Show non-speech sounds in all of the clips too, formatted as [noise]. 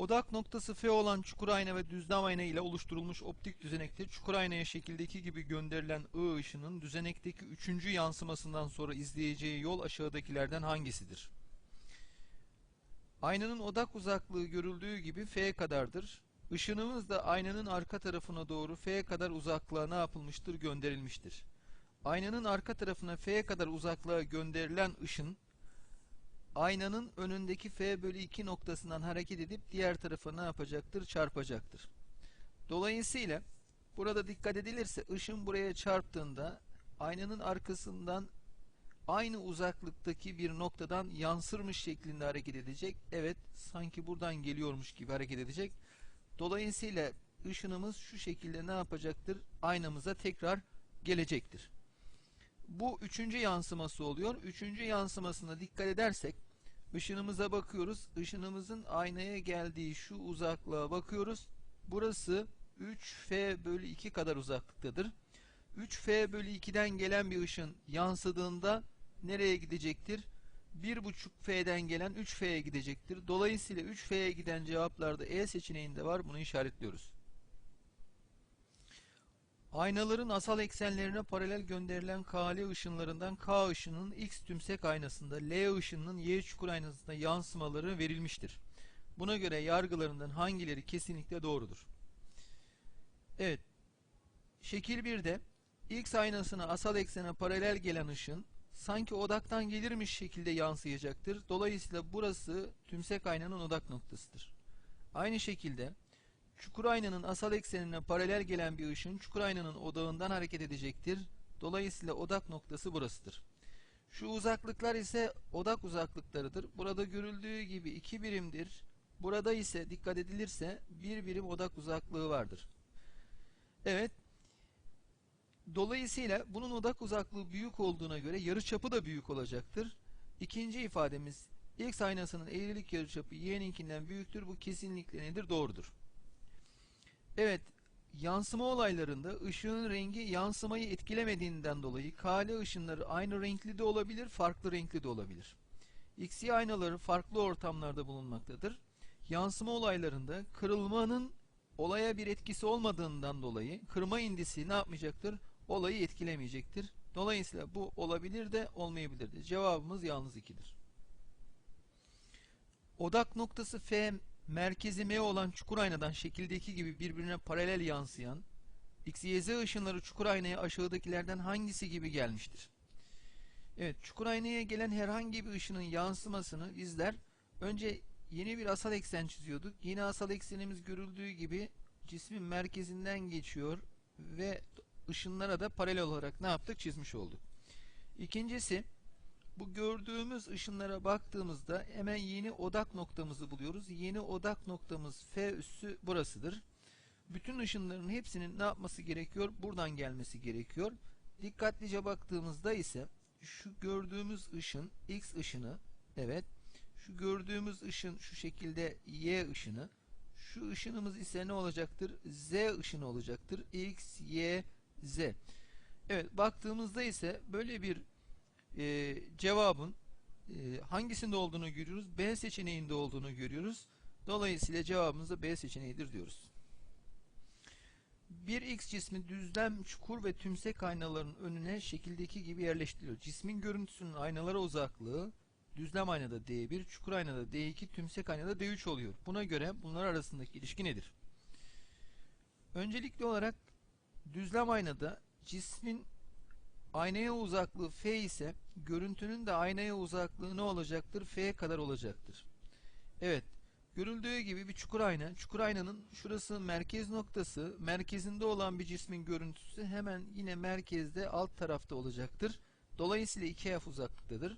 Odak noktası F olan çukur ayna ve düzlem ayna ile oluşturulmuş optik düzenekte çukur aynaya şekildeki gibi gönderilen I ışının düzenekteki üçüncü yansımasından sonra izleyeceği yol aşağıdakilerden hangisidir? Aynanın odak uzaklığı görüldüğü gibi F kadardır. Işınımız da aynanın arka tarafına doğru F kadar uzaklığa ne yapılmıştır? Gönderilmiştir. Aynanın arka tarafına F kadar uzaklığa gönderilen ışın aynanın önündeki F bölü 2 noktasından hareket edip diğer tarafa ne yapacaktır? Çarpacaktır. Dolayısıyla burada dikkat edilirse ışın buraya çarptığında aynanın arkasından aynı uzaklıktaki bir noktadan yansırmış şeklinde hareket edecek. Evet, sanki buradan geliyormuş gibi hareket edecek. Dolayısıyla ışınımız şu şekilde ne yapacaktır? Aynamıza tekrar gelecektir. Bu üçüncü yansıması oluyor. Üçüncü yansımasına dikkat edersek ışınımıza bakıyoruz. Işınımızın aynaya geldiği şu uzaklığa bakıyoruz. Burası 3F bölü 2 kadar uzaklıktadır. 3F bölü 2'den gelen bir ışın yansıdığında nereye gidecektir? 1.5F'den gelen 3F'ye gidecektir. Dolayısıyla 3F'ye giden cevaplarda E seçeneğinde var. Bunu işaretliyoruz. Aynaların asal eksenlerine paralel gönderilen KL ışınlarından K ışınının X tümsek aynasında, L ışınının Y çukur aynasında yansımaları verilmiştir. Buna göre yargılarından hangileri kesinlikle doğrudur? Evet. Şekil 1'de X aynasına asal eksene paralel gelen ışın sanki odaktan gelirmiş şekilde yansıyacaktır. Dolayısıyla burası tümsek aynanın odak noktasıdır. Aynı şekilde çukur aynanın asal eksenine paralel gelen bir ışın çukur aynanın odağından hareket edecektir. Dolayısıyla odak noktası burasıdır. Şu uzaklıklar ise odak uzaklıklarıdır. Burada görüldüğü gibi iki birimdir. Burada ise dikkat edilirse bir birim odak uzaklığı vardır. Evet. Dolayısıyla bunun odak uzaklığı büyük olduğuna göre yarıçapı da büyük olacaktır. İkinci ifademiz X aynasının eğrilik yarıçapı Y'ninkinden büyüktür. Bu kesinlikle nedir? Doğrudur. Evet, yansıma olaylarında ışığın rengi yansımayı etkilemediğinden dolayı KL ışınları aynı renkli de olabilir, farklı renkli de olabilir. XY aynaları farklı ortamlarda bulunmaktadır. Yansıma olaylarında kırılmanın olaya bir etkisi olmadığından dolayı kırma indisi ne yapmayacaktır? Olayı etkilemeyecektir. Dolayısıyla bu olabilir de olmayabilir de. Cevabımız yalnız 2'dir. Odak noktası F merkezi M olan çukur aynadan şekildeki gibi birbirine paralel yansıyan X, Y, Z ışınları çukur aynaya aşağıdakilerden hangisi gibi gelmiştir? Evet, çukur aynaya gelen herhangi bir ışının yansımasını bizler önce yeni bir asal eksen çiziyorduk. Yeni asal eksenimiz görüldüğü gibi cismin merkezinden geçiyor ve ışınlara da paralel olarak ne yaptık? Çizmiş olduk. İkincisi, bu gördüğümüz ışınlara baktığımızda hemen yeni odak noktamızı buluyoruz. Yeni odak noktamız F üssü burasıdır. Bütün ışınların hepsinin ne yapması gerekiyor? Buradan gelmesi gerekiyor. Dikkatlice baktığımızda ise şu gördüğümüz ışın X ışını evet şu gördüğümüz ışın şu şekilde Y ışını şu ışınımız ise ne olacaktır? Z ışını olacaktır. X, Y, Z. Evet baktığımızda ise böyle bir e, cevabın e, hangisinde olduğunu görüyoruz? B seçeneğinde olduğunu görüyoruz. Dolayısıyla cevabımız da B seçeneğidir diyoruz. Bir X cismi düzlem, çukur ve tümsek aynaların önüne şekildeki gibi yerleştiriliyor. Cismin görüntüsünün aynalara uzaklığı düzlem aynada D1, çukur aynada D2, tümsek aynada D3 oluyor. Buna göre bunlar arasındaki ilişki nedir? Öncelikli olarak düzlem aynada cismin aynaya uzaklığı F ise görüntünün de aynaya uzaklığı ne olacaktır? F kadar olacaktır. Evet. Görüldüğü gibi bir çukur ayna. Çukur aynanın şurası merkez noktası. Merkezinde olan bir cismin görüntüsü hemen yine merkezde alt tarafta olacaktır. Dolayısıyla 2F uzaklıktadır.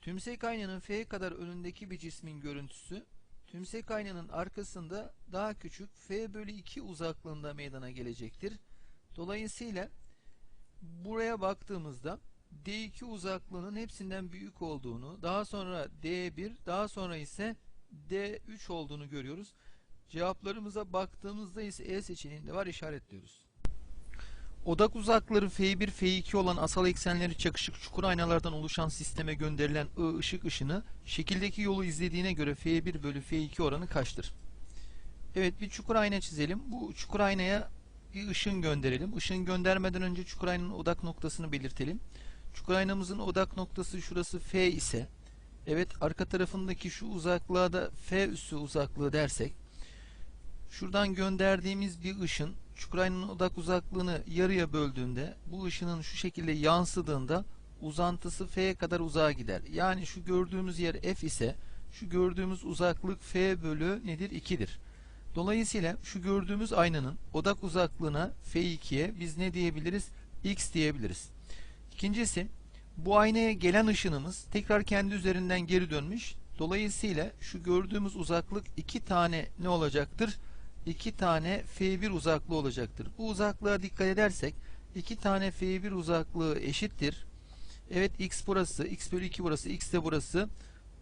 Tümsek aynanın F kadar önündeki bir cismin görüntüsü tümsek aynanın arkasında daha küçük F bölü 2 uzaklığında meydana gelecektir. Dolayısıyla buraya baktığımızda D2 uzaklığının hepsinden büyük olduğunu, daha sonra D1, daha sonra ise D3 olduğunu görüyoruz. Cevaplarımıza baktığımızda ise E seçeneğinde var işaretliyoruz. Odak uzakları F1, F2 olan asal eksenleri çakışık çukur aynalardan oluşan sisteme gönderilen I ışık ışını şekildeki yolu izlediğine göre F1 bölü F2 oranı kaçtır? Evet bir çukur ayna çizelim. Bu çukur aynaya bir ışın gönderelim. Işın göndermeden önce çukur aynanın odak noktasını belirtelim. Çukur aynamızın odak noktası şurası F ise evet arka tarafındaki şu uzaklığa da F üssü uzaklığı dersek şuradan gönderdiğimiz bir ışın çukur aynanın odak uzaklığını yarıya böldüğünde bu ışının şu şekilde yansıdığında uzantısı F'ye kadar uzağa gider. Yani şu gördüğümüz yer F ise şu gördüğümüz uzaklık F bölü nedir? 2'dir. Dolayısıyla şu gördüğümüz aynanın odak uzaklığına F2'ye biz ne diyebiliriz? X diyebiliriz. İkincisi bu aynaya gelen ışınımız tekrar kendi üzerinden geri dönmüş. Dolayısıyla şu gördüğümüz uzaklık iki tane ne olacaktır? İki tane F1 uzaklığı olacaktır. Bu uzaklığa dikkat edersek iki tane F1 uzaklığı eşittir. Evet x burası, x bölü 2 burası, x de burası.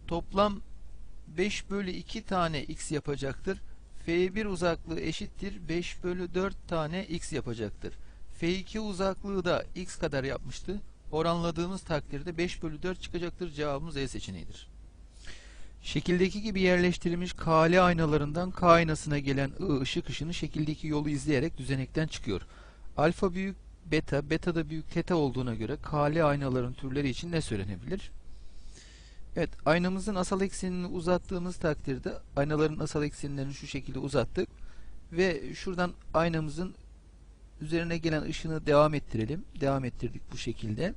Toplam 5 bölü 2 tane x yapacaktır. F1 uzaklığı eşittir 5 bölü 4 tane x yapacaktır. F2 uzaklığı da x kadar yapmıştı. Oranladığımız takdirde 5 bölü 4 çıkacaktır. Cevabımız E seçeneğidir. Şekildeki gibi yerleştirilmiş KL aynalarından K aynasına gelen I ışık ışını şekildeki yolu izleyerek düzenekten çıkıyor. Alfa büyük beta, beta da büyük teta olduğuna göre KL aynaların türleri için ne söylenebilir? Evet, aynamızın asal eksenini uzattığımız takdirde aynaların asal eksenlerini şu şekilde uzattık ve şuradan aynamızın üzerine gelen ışını devam ettirelim. Devam ettirdik bu şekilde.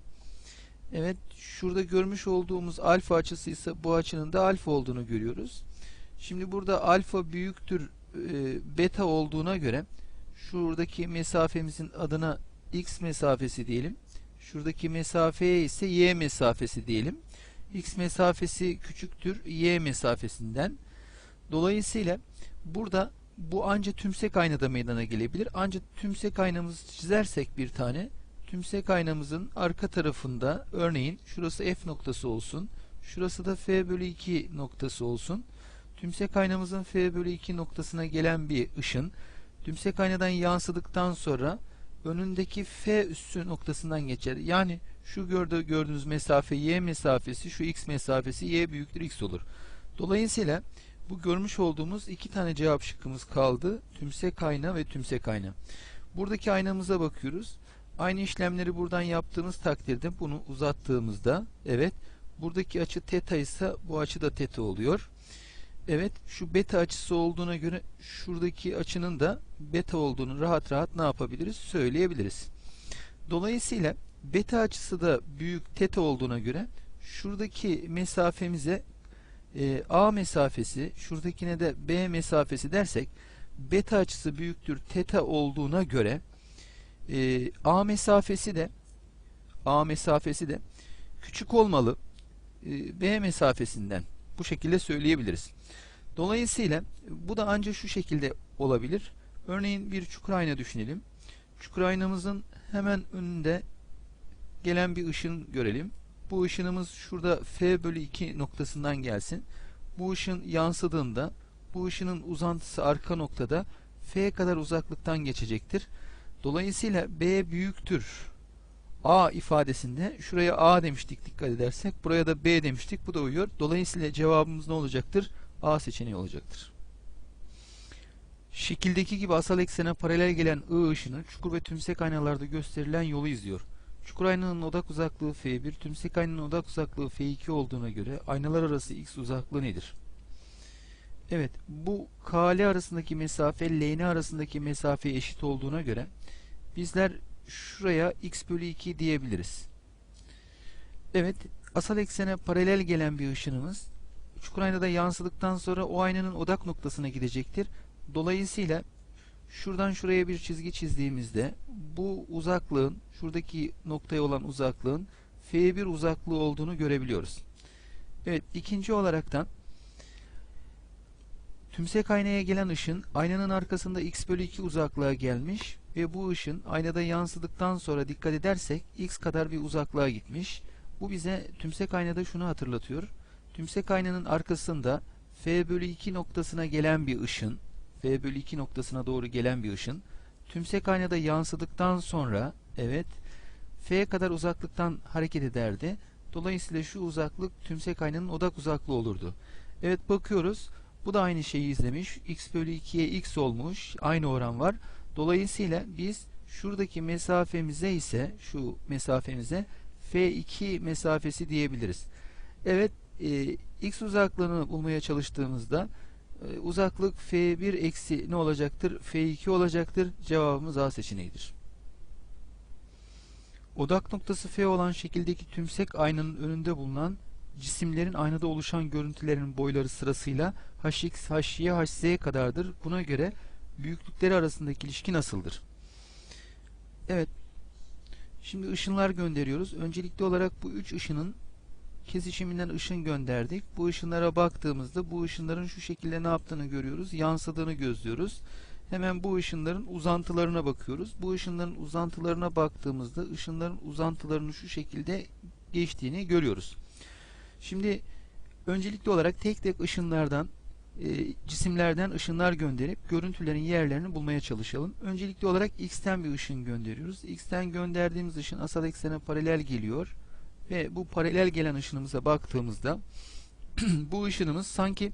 Evet, şurada görmüş olduğumuz alfa açısı ise bu açının da alfa olduğunu görüyoruz. Şimdi burada alfa büyüktür e, beta olduğuna göre şuradaki mesafemizin adına x mesafesi diyelim. Şuradaki mesafeye ise y mesafesi diyelim. X mesafesi küçüktür y mesafesinden. Dolayısıyla burada bu anca tümsek aynada meydana gelebilir. Ancak tümsek aynamızı çizersek bir tane tümsek aynamızın arka tarafında örneğin şurası f noktası olsun. Şurası da f bölü 2 noktası olsun. Tümsek aynamızın f bölü 2 noktasına gelen bir ışın tümsek aynadan yansıdıktan sonra önündeki f üssü noktasından geçer. Yani şu gördüğü, gördüğünüz mesafe y mesafesi, şu x mesafesi y büyüktür x olur. Dolayısıyla bu görmüş olduğumuz iki tane cevap şıkkımız kaldı. Tümsek ayna ve tümsek ayna. Buradaki aynamıza bakıyoruz. Aynı işlemleri buradan yaptığımız takdirde bunu uzattığımızda evet buradaki açı teta ise bu açı da teta oluyor. Evet şu beta açısı olduğuna göre şuradaki açının da beta olduğunu rahat rahat ne yapabiliriz söyleyebiliriz. Dolayısıyla beta açısı da büyük teta olduğuna göre şuradaki mesafemize e, A mesafesi şuradakine de B mesafesi dersek beta açısı büyüktür teta olduğuna göre e, A mesafesi de A mesafesi de küçük olmalı e, B mesafesinden bu şekilde söyleyebiliriz. Dolayısıyla bu da ancak şu şekilde olabilir. Örneğin bir çukur ayna düşünelim. Çukur aynamızın hemen önünde gelen bir ışın görelim. Bu ışınımız şurada F bölü 2 noktasından gelsin. Bu ışın yansıdığında bu ışının uzantısı arka noktada F kadar uzaklıktan geçecektir. Dolayısıyla B büyüktür. A ifadesinde şuraya A demiştik dikkat edersek. Buraya da B demiştik. Bu da uyuyor. Dolayısıyla cevabımız ne olacaktır? A seçeneği olacaktır. Şekildeki gibi asal eksene paralel gelen I ışını çukur ve tümsek aynalarda gösterilen yolu izliyor. Çukur aynanın odak uzaklığı F1, tümsek aynanın odak uzaklığı F2 olduğuna göre aynalar arası x uzaklığı nedir? Evet, bu KL arasındaki mesafe LN arasındaki mesafe eşit olduğuna göre bizler şuraya x bölü 2 diyebiliriz. Evet, asal eksene paralel gelen bir ışınımız çukur aynada yansıdıktan sonra o aynanın odak noktasına gidecektir. Dolayısıyla şuradan şuraya bir çizgi çizdiğimizde bu uzaklığın şuradaki noktaya olan uzaklığın F1 uzaklığı olduğunu görebiliyoruz. Evet ikinci olaraktan tümsek aynaya gelen ışın aynanın arkasında x bölü 2 uzaklığa gelmiş ve bu ışın aynada yansıdıktan sonra dikkat edersek x kadar bir uzaklığa gitmiş. Bu bize tümsek aynada şunu hatırlatıyor. Tümsek aynanın arkasında F bölü 2 noktasına gelen bir ışın F bölü 2 noktasına doğru gelen bir ışın tümsek aynada yansıdıktan sonra evet F kadar uzaklıktan hareket ederdi. Dolayısıyla şu uzaklık tümsek aynanın odak uzaklığı olurdu. Evet bakıyoruz. Bu da aynı şeyi izlemiş. x bölü 2'ye x olmuş. Aynı oran var. Dolayısıyla biz şuradaki mesafemize ise şu mesafemize f2 mesafesi diyebiliriz. Evet e, x uzaklığını bulmaya çalıştığımızda uzaklık f1 eksi ne olacaktır? f2 olacaktır. Cevabımız A seçeneğidir. Odak noktası F olan şekildeki tümsek aynanın önünde bulunan cisimlerin aynada oluşan görüntülerin boyları sırasıyla hx, hy, hz'ye kadardır. Buna göre büyüklükleri arasındaki ilişki nasıldır? Evet. Şimdi ışınlar gönderiyoruz. Öncelikli olarak bu üç ışının kesişiminden ışın gönderdik. Bu ışınlara baktığımızda bu ışınların şu şekilde ne yaptığını görüyoruz. Yansıdığını gözlüyoruz. Hemen bu ışınların uzantılarına bakıyoruz. Bu ışınların uzantılarına baktığımızda ışınların uzantılarını şu şekilde geçtiğini görüyoruz. Şimdi öncelikli olarak tek tek ışınlardan e, cisimlerden ışınlar gönderip görüntülerin yerlerini bulmaya çalışalım. Öncelikli olarak X'ten bir ışın gönderiyoruz. X'ten gönderdiğimiz ışın asal eksene paralel geliyor ve bu paralel gelen ışınımıza baktığımızda [clears throat] bu ışınımız sanki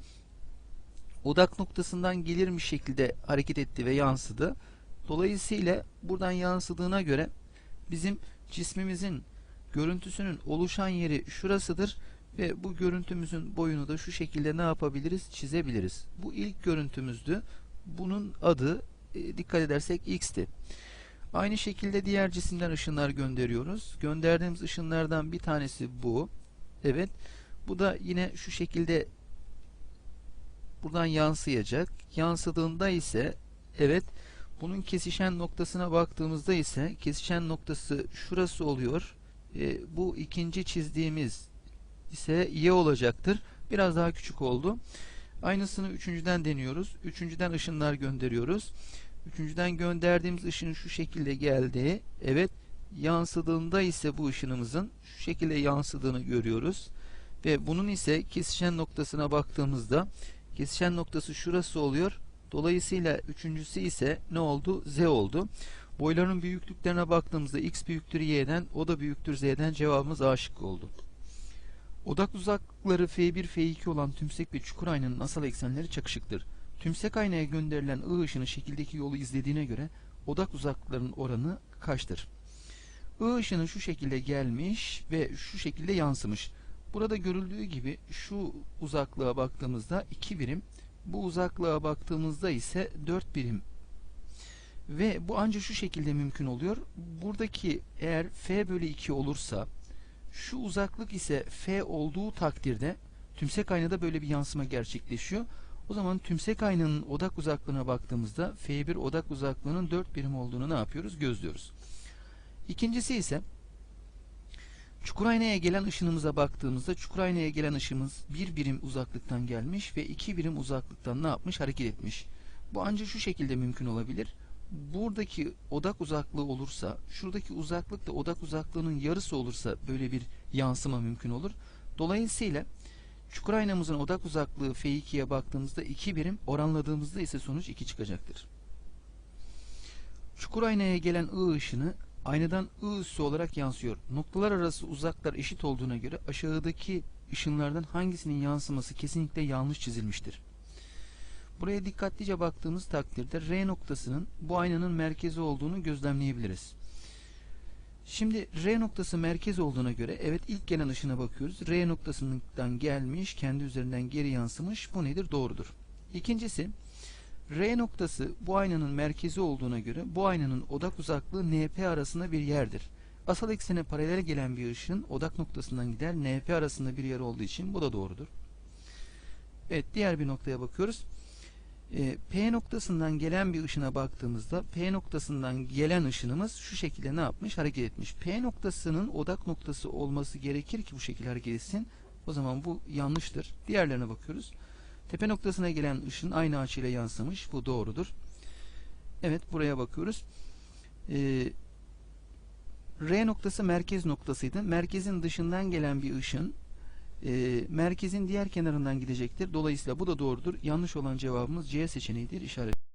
odak noktasından gelirmiş şekilde hareket etti ve yansıdı. Dolayısıyla buradan yansıdığına göre bizim cismimizin görüntüsünün oluşan yeri şurasıdır ve bu görüntümüzün boyunu da şu şekilde ne yapabiliriz? Çizebiliriz. Bu ilk görüntümüzdü. Bunun adı e, dikkat edersek x'ti. Aynı şekilde diğer cisimden ışınlar gönderiyoruz. Gönderdiğimiz ışınlardan bir tanesi bu. Evet. Bu da yine şu şekilde buradan yansıyacak. Yansıdığında ise evet bunun kesişen noktasına baktığımızda ise kesişen noktası şurası oluyor. E, bu ikinci çizdiğimiz ise y olacaktır. Biraz daha küçük oldu. Aynısını üçüncüden deniyoruz. Üçüncüden ışınlar gönderiyoruz. Üçüncüden gönderdiğimiz ışın şu şekilde geldi. Evet yansıdığında ise bu ışınımızın şu şekilde yansıdığını görüyoruz. Ve bunun ise kesişen noktasına baktığımızda kesişen noktası şurası oluyor. Dolayısıyla üçüncüsü ise ne oldu? Z oldu. Boyların büyüklüklerine baktığımızda x büyüktür y'den, o da büyüktür z'den cevabımız A oldu. Odak uzaklıkları F1, F2 olan tümsek ve çukur aynanın asal eksenleri çakışıktır. Tümsek aynaya gönderilen I ışını şekildeki yolu izlediğine göre odak uzaklıklarının oranı kaçtır? I ışını şu şekilde gelmiş ve şu şekilde yansımış. Burada görüldüğü gibi şu uzaklığa baktığımızda 2 birim, bu uzaklığa baktığımızda ise 4 birim ve bu ancak şu şekilde mümkün oluyor. Buradaki eğer f bölü 2 olursa şu uzaklık ise f olduğu takdirde tümsek aynada böyle bir yansıma gerçekleşiyor. O zaman tümsek aynanın odak uzaklığına baktığımızda f1 odak uzaklığının 4 birim olduğunu ne yapıyoruz? Gözlüyoruz. İkincisi ise çukur aynaya gelen ışınımıza baktığımızda çukur aynaya gelen ışığımız bir birim uzaklıktan gelmiş ve iki birim uzaklıktan ne yapmış? Hareket etmiş. Bu ancak şu şekilde mümkün olabilir. Buradaki odak uzaklığı olursa, şuradaki uzaklık da odak uzaklığının yarısı olursa böyle bir yansıma mümkün olur. Dolayısıyla çukur aynamızın odak uzaklığı F2'ye baktığımızda 2 birim, oranladığımızda ise sonuç 2 çıkacaktır. Çukur aynaya gelen I ışını aynadan I üssü olarak yansıyor. Noktalar arası uzaklar eşit olduğuna göre aşağıdaki ışınlardan hangisinin yansıması kesinlikle yanlış çizilmiştir. Buraya dikkatlice baktığımız takdirde R noktasının bu aynanın merkezi olduğunu gözlemleyebiliriz. Şimdi R noktası merkez olduğuna göre evet ilk gelen ışına bakıyoruz. R noktasından gelmiş, kendi üzerinden geri yansımış. Bu nedir? Doğrudur. İkincisi R noktası bu aynanın merkezi olduğuna göre bu aynanın odak uzaklığı NP arasında bir yerdir. Asal eksene paralel gelen bir ışın odak noktasından gider. NP arasında bir yer olduğu için bu da doğrudur. Evet diğer bir noktaya bakıyoruz. E, P noktasından gelen bir ışına baktığımızda P noktasından gelen ışınımız şu şekilde ne yapmış? Hareket etmiş. P noktasının odak noktası olması gerekir ki bu şekilde hareket etsin. O zaman bu yanlıştır. Diğerlerine bakıyoruz. Tepe noktasına gelen ışın aynı açıyla yansımış. Bu doğrudur. Evet buraya bakıyoruz. Ee, R noktası merkez noktasıydı. Merkezin dışından gelen bir ışın e, merkezin diğer kenarından gidecektir. Dolayısıyla bu da doğrudur. Yanlış olan cevabımız C seçeneğidir. İşaret